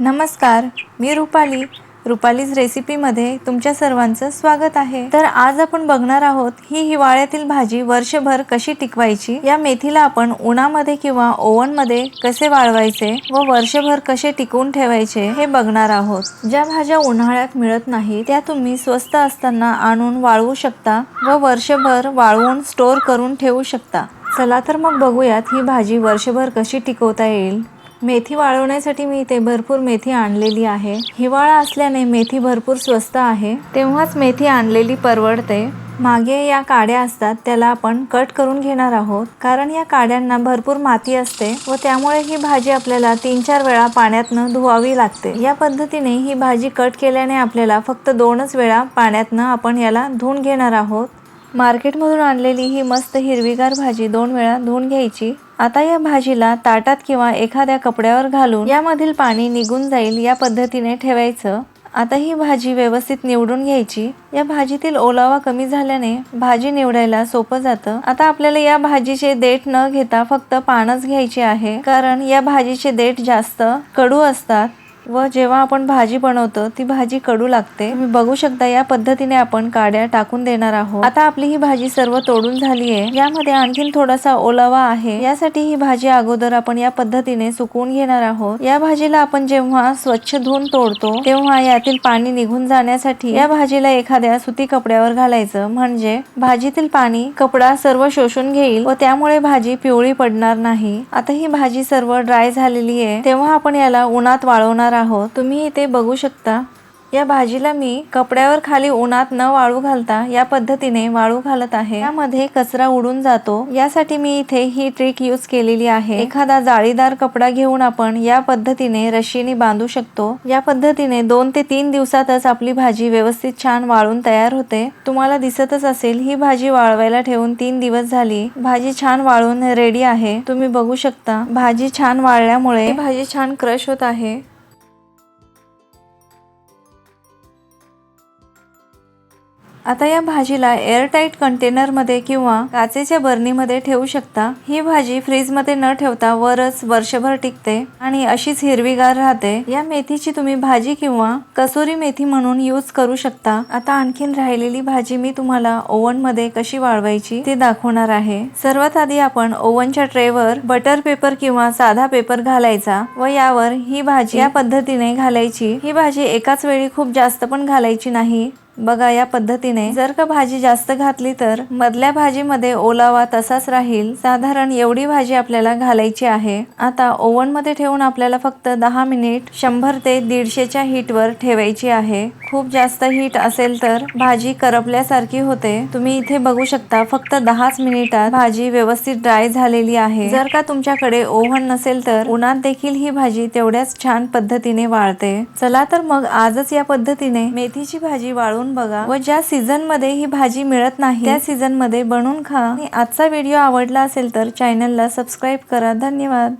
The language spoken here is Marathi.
नमस्कार मी रुपाली. रुपालीज रेसिपीमध्ये तुमच्या सर्वांचं स्वागत आहे. तर आज आपण बघणार आहोत ही हिवाळ्यातील भाजी वर्षभर कशी टिकवायची? या मेथीला आपण उन्हामध्ये किंवा ओव्हनमध्ये कसे वाळवायचे व वर्षभर कसे टिकवून ठेवायचे हे बघणार आहोत. ज्या भाज्या उन्हाळ्यात मिळत नाही त्या तुम्ही स्वस्त असताना आणून वाळवू शकता व वर्षभर वाळवून स्टोर करून ठेवू शकता. चला तर मग बघूयात ही भाजी वर्षभर कशी टिकवता येईल. मेथी वाळवण्यासाठी मी इथे भरपूर मेथी आणलेली आहे. हिवाळा असल्याने मेथी भरपूर स्वस्त आहे. तेव्हाच मेथी आणलेली परवडते. मागे या काड्या असतात त्याला आपण कट करून घेणार आहोत. कारण या काड्यांना भरपूर माती असते व त्यामुळे ही भाजी आपल्याला तीन चार वेळा पाण्यातनं धुवावी लागते. या पद्धतीने ही भाजी कट केल्याने आपल्याला फक्त दोनच वेळा पाण्यातनं आपण याला धुवून घेणार आहोत. मार्केटमधून आणलेली ही मस्त हिरवीगार भाजी दोन वेळा धुवून घ्यायची. आता या भाजीला ताटात किंवा एखाद्या कपड्यावर घालून यामधील पाणी निघून जाईल या पद्धतीने ठेवायचं. आता ही भाजी व्यवस्थित निवडून घ्यायची. या भाजीतील ओलावा कमी झाल्याने भाजी निवडायला सोपं जातं. आता आपल्याला या भाजीचे देठ न घेता फक्त पानच घ्यायचे आहे. कारण या भाजीचे देठ जास्त कडू असतात. व जेव्हा आपण भाजी बनवतो ती भाजी कडू लागते. तुम्ही बघू शकता या पद्धतीने आपण काड्या टाकून देणार आहोत. आता आपली ही भाजी सर्व तोडून झाली आहे यामध्ये आणखीन थोडासा ओलावा आहे. यासाठी ही भाजी अगोदर आपण या पद्धतीने सुकवून घेणार आहोत. या भाजीला आपण जेव्हा स्वच्छ धुवून तोडतो तेव्हा यातील पाणी निघून जाण्यासाठी या भाजीला एखाद्या सुती कपड्यावर घालायचं. म्हणजे भाजीतील पाणी कपडा सर्व शोषून घेईल व त्यामुळे भाजी पिवळी पडणार नाही. आता ही भाजी सर्व ड्राय झालेली आहे तेव्हा आपण याला उन्हात वाळवणार आहोत तुम्ही इथे बघू शकता. या भाजीला मी कपड्यावर खाली उन्हात न वाळू घालता या पद्धतीने वाळू घालत आहे. यामध्ये कचरा उडून जातो. यासाठी मी इथे ही ट्रिक यूज केलेली आहे. एखादा जाळीदार कपडा घेऊन आपण या पद्धतीने रशीने बांधू शकतो. या पद्धतीने दोन ते तीन दिवसातच आपली भाजी व्यवस्थित छान वाळून तयार होते. तुम्हाला दिसतच असेल ही भाजी वाळवायला ठेवून तीन दिवस झाली. भाजी छान वाळून रेडी आहे. तुम्ही बघू शकता भाजी छान वाळल्यामुळे भाजी छान क्रश होत आहे. आता या भाजीला एअरटाईट कंटेनरमध्ये किंवा काचेच्या बर्नीमध्ये ठेवू शकता. ही भाजी फ्रीजमध्ये न ठेवता वरच वर्षभर टिकते आणि अशीच हिरवीगार राहते. या मेथीची तुम्ही भाजी किंवा कसुरी मेथी म्हणून यूज करू शकता. आता आणखीन राहिलेली भाजी मी तुम्हाला ओव्हनमध्ये कशी वाळवायची ती दाखवणार आहे. सर्वात आधी आपण ओव्हनच्या ट्रेवर बटर पेपर किंवा साधा पेपर घालायचा व यावर ही भाजी या पद्धतीने घालायची. ही भाजी एकाच वेळी खूप जास्त पण घालायची नाही. बघा या पद्धतीने जर का भाजी जास्त घातली तर मधल्या भाजीमध्ये ओलावा तसाच राहील. साधारण एवढी भाजी आपल्याला घालायची आहे. आता ओव्हनमध्ये ठेवून आपल्याला फक्त दहा मिनिट शंभर ते दीडशेच्या हीटवर ठेवायची आहे. खूप जास्त हीट असेल तर भाजी करपल्यासारखी होते. तुम्ही इथे बघू शकता फक्त दहाच मिनिटात भाजी व्यवस्थित ड्राय झालेली आहे. जर का तुमच्याकडे ओव्हन नसेल तर उन्हात देखील ही भाजी तेवढ्याच छान पद्धतीने वाळते. चला तर मग आजच या पद्धतीने मेथीची भाजी वाळून बघा. व ज्या सीझनमध्ये ही भाजी मिळत नाही त्या सीझनमध्ये बनवून खा. आजचा व्हिडिओ आवडला असेल तर चॅनलला सबस्क्राईब करा. धन्यवाद.